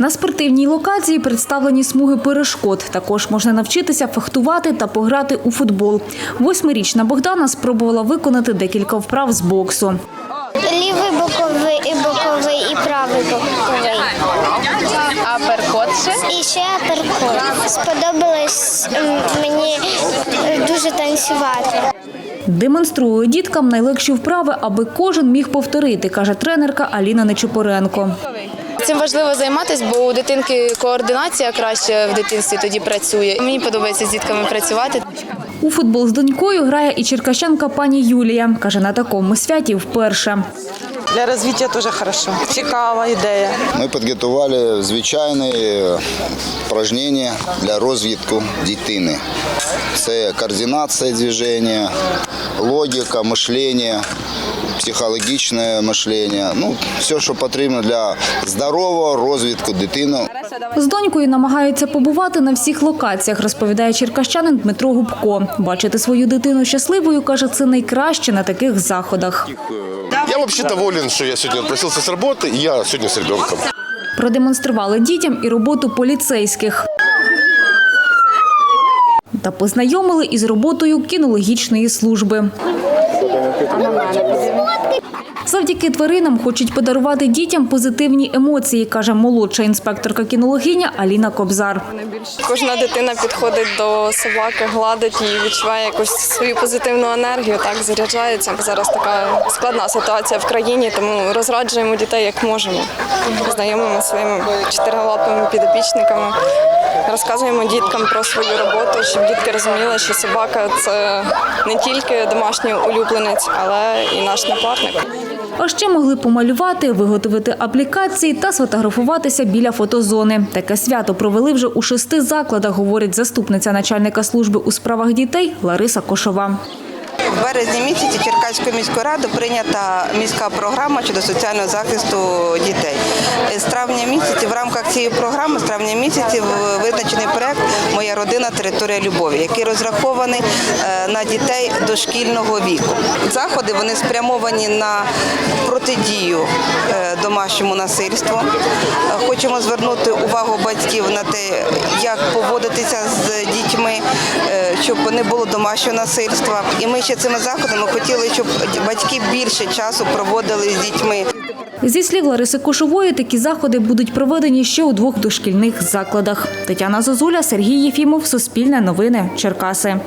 На спортивній локації представлені смуги перешкод. Також можна навчитися фехтувати та пограти у футбол. Восьмирічна Богдана спробувала виконати декілька вправ з боксу. Лівий боковий і боковий, і правий боковий. А перкот ще? І ще перкот. Сподобалось мені дуже танцювати. Демонструє діткам найлегші вправи, аби кожен міг повторити, каже тренерка Аліна Нечипоренко. Цим важливо займатися, бо у дитинки координація краще в дитинстві тоді працює. Мені подобається з дітками працювати. У футбол з донькою грає і черкащанка пані Юлія. Каже, на такому святі вперше. Для розвиття дуже хорошо. Цікава ідея. Ми підготували звичайні упражнення для розвитку дитини. Це координація движення, логіка, мишлення, психологічне мишлення. Ну, все, що потрібно для здорового розвитку дитини. З донькою намагаються побувати на всіх локаціях, розповідає черкащанин Дмитро Губко. Бачити свою дитину щасливою, каже, це найкраще на таких заходах. Я вообще доволен, что я сегодня отпросился с работы, и я сегодня с ребенком. Продемонстрували дітям і роботу поліцейських. Та познайомили із роботою кінологічної служби. Завдяки тваринам хочуть подарувати дітям позитивні емоції, каже молодша інспекторка кінологиня Аліна Кобзар. Кожна дитина підходить до собаки, гладить і відчуває якусь свою позитивну енергію, так заряджається. Зараз така складна ситуація в країні, тому розраджуємо дітей як можемо. Знайомимо своїми чотирилапими підопічниками, розказуємо діткам про свою роботу, щоб дітки розуміли, що собака це не тільки домашній улюбленець, але і наш напарник. А ще могли помалювати, виготовити аплікації та сфотографуватися біля фотозони. Таке свято провели вже у шести закладах, говорить заступниця начальника служби у справах дітей Лариса Кошова. В березні місяці Черкаською міською радою прийнята міська програма щодо соціального захисту дітей. З травня місяці в рамках цієї програми з травня місяці визначений проект Моя родина територія любові, який розрахований е, на дітей дошкільного віку. Заходи вони спрямовані на протидію е, домашньому насильству. Хочемо звернути увагу батьків на те, як поводитися з дітьми, е, щоб не було домашнього насильства. І ми ще цими заходами хотіли, щоб батьки більше часу проводили з дітьми. Зі слів Лариси Кошової, такі заходи будуть проведені ще у двох дошкільних закладах. Тетяна Зозуля, Сергій Єфімов, Суспільне новини, Черкаси.